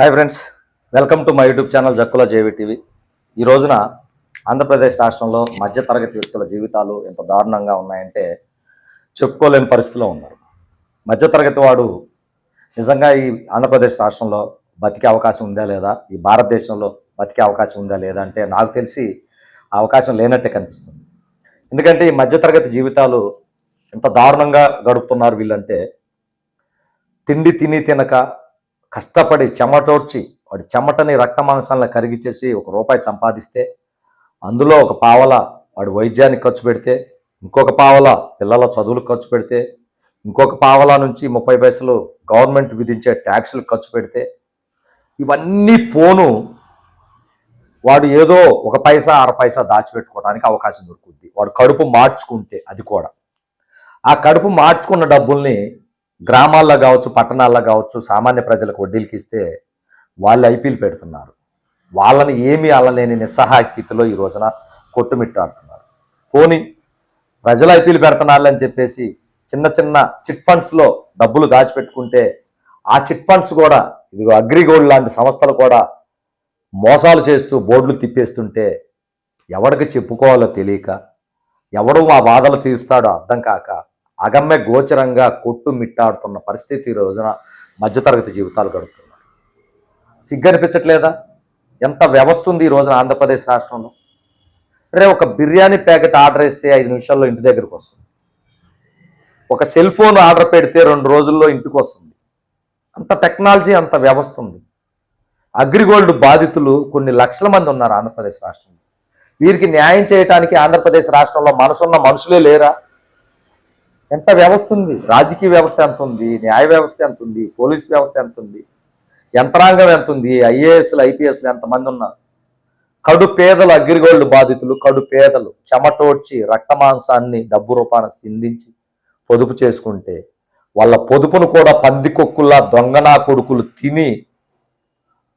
Hi friends welcome to my YouTube channel Jakkula JV TV ఈ రోజున ఆంధ్రప్రదేశ్ రాష్ట్రంలో మధ్యతరగతి వ్యక్తుల జీవితాలు ఎంత దారుణంగా ఉన్నాయంటే చెప్పుకోలేని పరిస్థితిలో ఉన్నారు. మధ్యతరగతి వాడు నిజంగా ఈ ఆంధ్రప్రదేశ్ రాష్ట్రంలో బతికే అవకాశం ఉందా లేదా? ఈ భారతదేశంలో బతికే అవకాశం ఉందా లేదా అంటే నాకు తెలిసి అవకాశం లేనట్టే కనిపిస్తుంది. ఎందుకంటే ఈ మధ్యతరగతి జీవితాలు ఎంత దారుణంగా గడుపుతున్నారు వీళ్ళంటే తిండి తిని తినక కష్టపడి చెమటోడ్చి వాడి చెమటని రక్త మాంసాలను కరిగిచ్చేసి ఒక రూపాయి సంపాదిస్తే అందులో ఒక పావల వాడి వైద్యానికి ఖర్చు పెడితే ఇంకొక పావల పిల్లల చదువులకు ఖర్చు పెడితే ఇంకొక పావల నుంచి ముప్పై పైసలు గవర్నమెంట్ విధించే ట్యాక్సులకు ఖర్చు పెడితే ఇవన్నీ పోను వాడు ఏదో ఒక పైసా అర పైసా దాచిపెట్టుకోవడానికి అవకాశం దొరుకుద్ది. వాడు కడుపు మార్చుకుంటే అది కూడా. ఆ కడుపు మార్చుకున్న డబ్బుల్ని గ్రామాల్లో కావచ్చు పట్టణాల్లో కావచ్చు సామాన్య ప్రజలకు వడ్డీలకి ఇస్తే వాళ్ళు ఐపీలు పెడుతున్నారు. వాళ్ళని ఏమీ అలలేని నిస్సహాయ స్థితిలో ఈ రోజున కొట్టుమిట్టాడుతున్నారు. పోని ప్రజలు ఐపీలు పెడుతున్నారని చెప్పేసి చిన్న చిన్న చిట్ ఫండ్స్లో డబ్బులు దాచిపెట్టుకుంటే ఆ చిట్ ఫండ్స్ కూడా ఇదిగో అగ్రిగోల్డ్ లాంటి సంస్థలు కూడా మోసాలు చేస్తూ బోర్డులు తిప్పేస్తుంటే ఎవరికి చెప్పుకోవాలో తెలియక ఎవడు మా బాధలు తీరుస్తాడో అర్థం కాక అగమ్య గోచరంగా కొట్టుమిట్టాడుతున్న పరిస్థితి ఈ రోజున మధ్యతరగతి జీవితాలు గడుపుతున్నారు. సిగ్గనిపించట్లేదా? ఎంత వ్యవస్థ ఉంది ఈ రోజున ఆంధ్రప్రదేశ్ రాష్ట్రంలో? రే ఒక బిర్యానీ ప్యాకెట్ ఆర్డర్ ఇస్తే ఐదు నిమిషాల్లో ఇంటి దగ్గరికి వస్తుంది. ఒక సెల్ ఫోన్ ఆర్డర్ పెడితే రెండు రోజుల్లో ఇంటికి వస్తుంది. అంత టెక్నాలజీ అంత వ్యవస్థ ఉంది. అగ్రిగోల్డ్ బాధితులు కొన్ని లక్షల మంది ఉన్నారు ఆంధ్రప్రదేశ్ రాష్ట్రంలో. వీరికి న్యాయం చేయడానికి ఆంధ్రప్రదేశ్ రాష్ట్రంలో మనసున్న మనుషులే లేరా? ఎంత వ్యవస్థ ఉంది? రాజకీయ వ్యవస్థ ఎంత ఉంది? న్యాయ వ్యవస్థ ఎంత ఉంది? పోలీస్ వ్యవస్థ ఎంత ఉంది? యంత్రాంగం ఎంత ఉంది? ఐఏఎస్లు ఐపీఎస్లు ఎంతమంది ఉన్నారు? కడు పేదలు అగ్రిగోల్డ్ బాధితులు కడు పేదలు చెమటోడ్చి రక్త మాంసాన్ని డబ్బు రూపాన సిందించి పొదుపు చేసుకుంటే వాళ్ళ పొదుపును కూడా పందికొక్కుల్లా దొంగనా కొడుకులు తిని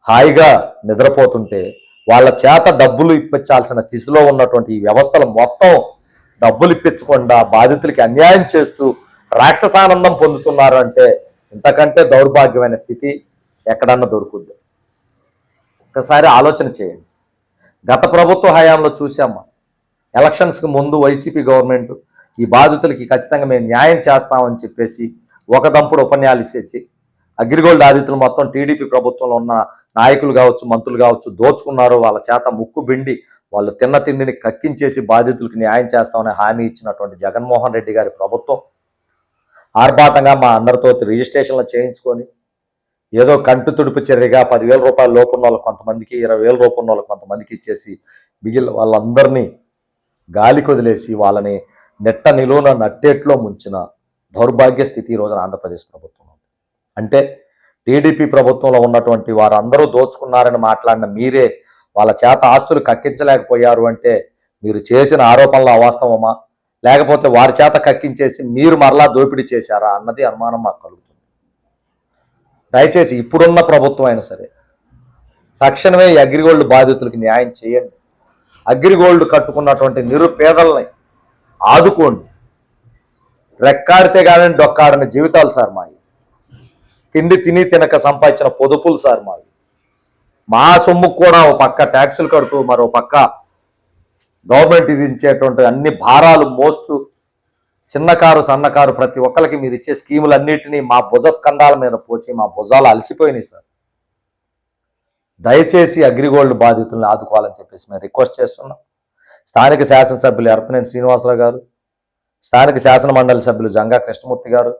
హాయిగా నిద్రపోతుంటే వాళ్ళ చేత డబ్బులు ఇప్పించాల్సిన దిశలో ఉన్నటువంటి ఈ వ్యవస్థలు మొత్తం డబ్బులు ఇప్పించకుండా బాధితులకి అన్యాయం చేస్తూ రాక్షసానందం పొందుతున్నారు అంటే ఇంతకంటే దౌర్భాగ్యమైన స్థితి ఎక్కడన్నా దొరుకుద్ది. ఒకసారి ఆలోచన చేయండి. గత ప్రభుత్వ హయాంలో చూసామా ఎలక్షన్స్కి ముందు వైసీపీ గవర్నమెంట్ ఈ బాధితులకి ఖచ్చితంగా మేము న్యాయం చేస్తామని చెప్పేసి ఒక దంపుడు ఇచ్చేసి అగ్రిగోల్డ్ బాధితులు మొత్తం టీడీపీ ప్రభుత్వంలో ఉన్న నాయకులు కావచ్చు మంత్రులు కావచ్చు దోచుకున్నారు. వాళ్ళ చేత ముక్కు బిండి వాళ్ళు తిన్న తిండిని కక్కించేసి బాధితులకు న్యాయం చేస్తామని హామీ ఇచ్చినటువంటి జగన్మోహన్ రెడ్డి గారి ప్రభుత్వం ఆర్భాటంగా మా అందరితో రిజిస్ట్రేషన్లు చేయించుకొని ఏదో కంటు తుడుపు చర్యగా పదివేల రూపాయల లోపు వాళ్ళకి కొంతమందికి ఇరవై వేల రూపు వాళ్ళకి కొంతమందికి ఇచ్చేసి మిగిలిన వాళ్ళందరినీ గాలికి వదిలేసి వాళ్ళని నెట్ట నిలువున నట్టేట్లో ముంచిన దౌర్భాగ్య స్థితి ఈ రోజున ఆంధ్రప్రదేశ్ ప్రభుత్వం అంటే టీడీపీ ప్రభుత్వంలో ఉన్నటువంటి వారందరూ దోచుకున్నారని మాట్లాడిన మీరే వాళ్ళ చేత ఆస్తులు కక్కించలేకపోయారు అంటే మీరు చేసిన ఆరోపణలు అవాస్తవమా? లేకపోతే వారి చేత కక్కించేసి మీరు మరలా దోపిడీ చేశారా అన్నది అనుమానం మాకు కలుగుతుంది. దయచేసి ఇప్పుడున్న ప్రభుత్వం అయినా సరే తక్షణమే ఈ అగ్రిగోల్డ్ బాధితులకి న్యాయం చేయండి. అగ్రిగోల్డ్ కట్టుకున్నటువంటి నిరుపేదల్ని ఆదుకోండి. రెక్కాడితే కానీ డొక్కాడిన జీవితాలు సార్ మావి. తిండి తిని తినక సంపాదించిన పొదుపులు సార్ మావి. మా సొమ్ముకు కూడా ఒక పక్క ట్యాక్సులు కడుతూ మరో పక్క గవర్నమెంట్ విధించేటువంటి అన్ని భారాలు మోస్తూ చిన్నకారు సన్నకారు ప్రతి ఒక్కరికి మీరు ఇచ్చే స్కీములన్నింటినీ మా భుజ స్కంధాల మీద పోచి మా భుజాలు అలసిపోయినాయి సార్. దయచేసి అగ్రిగోల్డ్ బాధితులను ఆదుకోవాలని చెప్పేసి మేము రిక్వెస్ట్ చేస్తున్నాం. స్థానిక శాసనసభ్యులు ఎర్పనేని శ్రీనివాసరావు గారు స్థానిక శాసన మండలి సభ్యులు జంగా కృష్ణమూర్తి గారు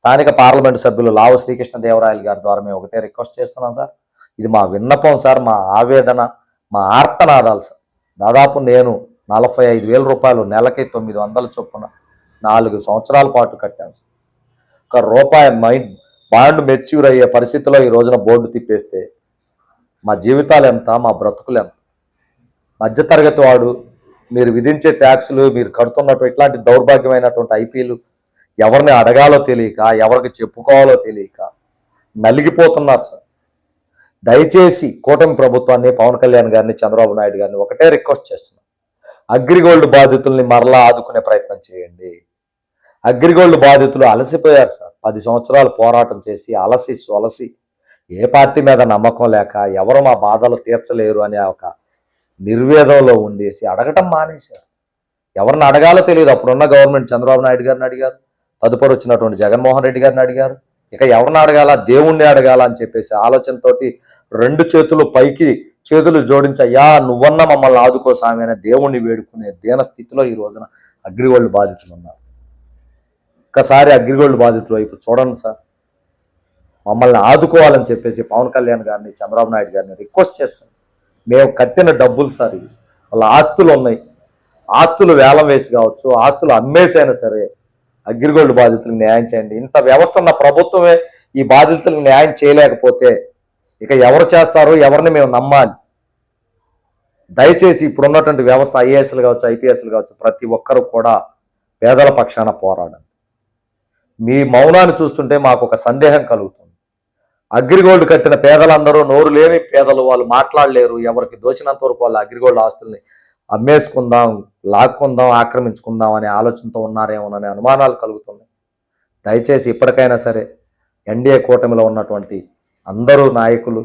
స్థానిక పార్లమెంటు సభ్యులు లావు శ్రీకృష్ణదేవరాయలు గారి ద్వారా మేము ఒకటే రిక్వెస్ట్ చేస్తున్నాం సార్. ఇది మా విన్నపం సార్ మా ఆవేదన మా ఆర్తనాదాలు సార్. దాదాపు నేను నలభై ఐదు వేల రూపాయలు నెలకి తొమ్మిది వందల చొప్పున నాలుగు సంవత్సరాల పాటు కట్టాను సార్. ఒక రూపాయి మైండ్ బాండ్ మెచ్యూర్ అయ్యే పరిస్థితిలో ఈ రోజున బోర్డు తిప్పేస్తే మా జీవితాలు ఎంత మా బ్రతుకులు ఎంత? మధ్యతరగతి వాడు మీరు విధించే ట్యాక్సులు మీరు కడుతున్నట్టు ఇట్లాంటి దౌర్భాగ్యమైనటువంటి ఐపీలు ఎవరిని అడగాలో తెలియక ఎవరికి చెప్పుకోవాలో తెలియక నలిగిపోతున్నారు సార్. దయచేసి కూటమి ప్రభుత్వాన్ని పవన్ కళ్యాణ్ గారిని చంద్రబాబు నాయుడు గారిని ఒకటే రిక్వెస్ట్ చేస్తున్నాం. అగ్రిగోల్డ్ బాధితుల్ని మరలా ఆదుకునే ప్రయత్నం చేయండి. అగ్రిగోల్డ్ బాధితులు అలసిపోయారు సార్. పది సంవత్సరాలు పోరాటం చేసి అలసి సొలసి ఏ పార్టీ మీద నమ్మకం లేక ఎవరు మా బాధలు తీర్చలేరు అనే ఒక నిర్వేదంలో ఉండేసి అడగటం మానేశారు. ఎవరిని అడగాలో తెలియదు. అప్పుడున్న గవర్నమెంట్ చంద్రబాబు నాయుడు గారిని అడిగారు. తదుపరి వచ్చినటువంటి జగన్మోహన్ రెడ్డి గారిని అడిగారు. ఇక ఎవరిని అడగాల? దేవుణ్ణి అడగాల అని చెప్పేసి ఆలోచనతోటి రెండు చేతులు పైకి చేతులు జోడించి అయ్యా నువ్వన్న మమ్మల్ని ఆదుకో స్వామి అనే దేవుణ్ణి వేడుకునే దీన స్థితిలో ఈ రోజున అగ్రిగోల్డ్ బాధితులు ఉన్నారు. ఒక్కసారి అగ్రిగోల్డ్ బాధితులు వైపు చూడండి సార్. మమ్మల్ని ఆదుకోవాలని చెప్పేసి పవన్ కళ్యాణ్ గారిని చంద్రబాబు నాయుడు గారిని రిక్వెస్ట్ చేస్తాం మేము కట్టిన డబ్బులు సార్ వాళ్ళ ఆస్తులు ఉన్నాయి. ఆస్తులు వేలం వేసి కావచ్చు ఆస్తులు అమ్మేసైనా సరే అగ్రిగోల్డ్ బాధితులు న్యాయం చేయండి. ఇంత వ్యవస్థ ఉన్న ప్రభుత్వమే ఈ బాధితులకు న్యాయం చేయలేకపోతే ఇక ఎవరు చేస్తారు? ఎవరిని మేము నమ్మాలి? దయచేసి ఇప్పుడున్నటువంటి వ్యవస్థ ఐఏఎస్లు కావచ్చు ఐపీఎస్లు కావచ్చు ప్రతి ఒక్కరు కూడా పేదల పక్షాన పోరాడండి. మీ మౌనాన్ని చూస్తుంటే మాకు ఒక సందేహం కలుగుతుంది. అగ్రిగోల్డ్ కట్టిన పేదలందరూ నోరు లేని పేదలు వాళ్ళు మాట్లాడలేరు. ఎవరికి దోచినంత వరకు వాళ్ళు అగ్రిగోల్డ్ ఆస్తుల్ని అమ్మేసుకుందాం లాక్కుందాం ఆక్రమించుకుందాం అనే ఆలోచనతో ఉన్నారేమోననే అనుమానాలు కలుగుతున్నాయి. దయచేసి ఇప్పటికైనా సరే ఎన్డీఏ కూటమిలో ఉన్నటువంటి అందరూ నాయకులు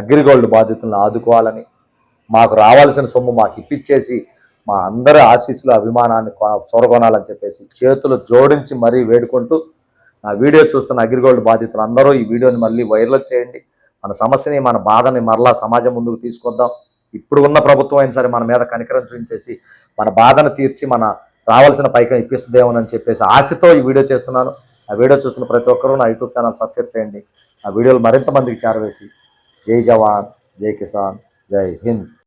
అగ్రిగోల్డ్ బాధితులను ఆదుకోవాలని మాకు రావాల్సిన సొమ్ము మాకు ఇప్పించేసి మా అందరి ఆశీస్సులు అభిమానాన్ని చూరగొనాలని చెప్పేసి చేతులు జోడించి మరీ వేడుకుంటూ నా వీడియో చూస్తున్న అగ్రిగోల్డ్ బాధితులు అందరూ ఈ వీడియోని మళ్ళీ వైరల్ చేయండి. మన సమస్యని మన బాధని మరలా సమాజం ముందుకు తీసుకొద్దాం. ఇప్పుడు ఉన్న ప్రభుత్వం అయినా సరే మన మీద కనికరం చూపించేసి మన బాధను తీర్చి మన రావాల్సిన పైకం ఇప్పిస్తుందేమోనని చెప్పేసి ఆశతో ఈ వీడియో చేస్తున్నాను. ఆ వీడియో చూస్తున్న ప్రతి ఒక్కరూ నా యూట్యూబ్ ఛానల్ సబ్స్క్రైబ్ చేయండి. ఆ వీడియోలు మరింత మందికి చేరవేసి. జై జవాన్ జై కిసాన్ జై హింద్.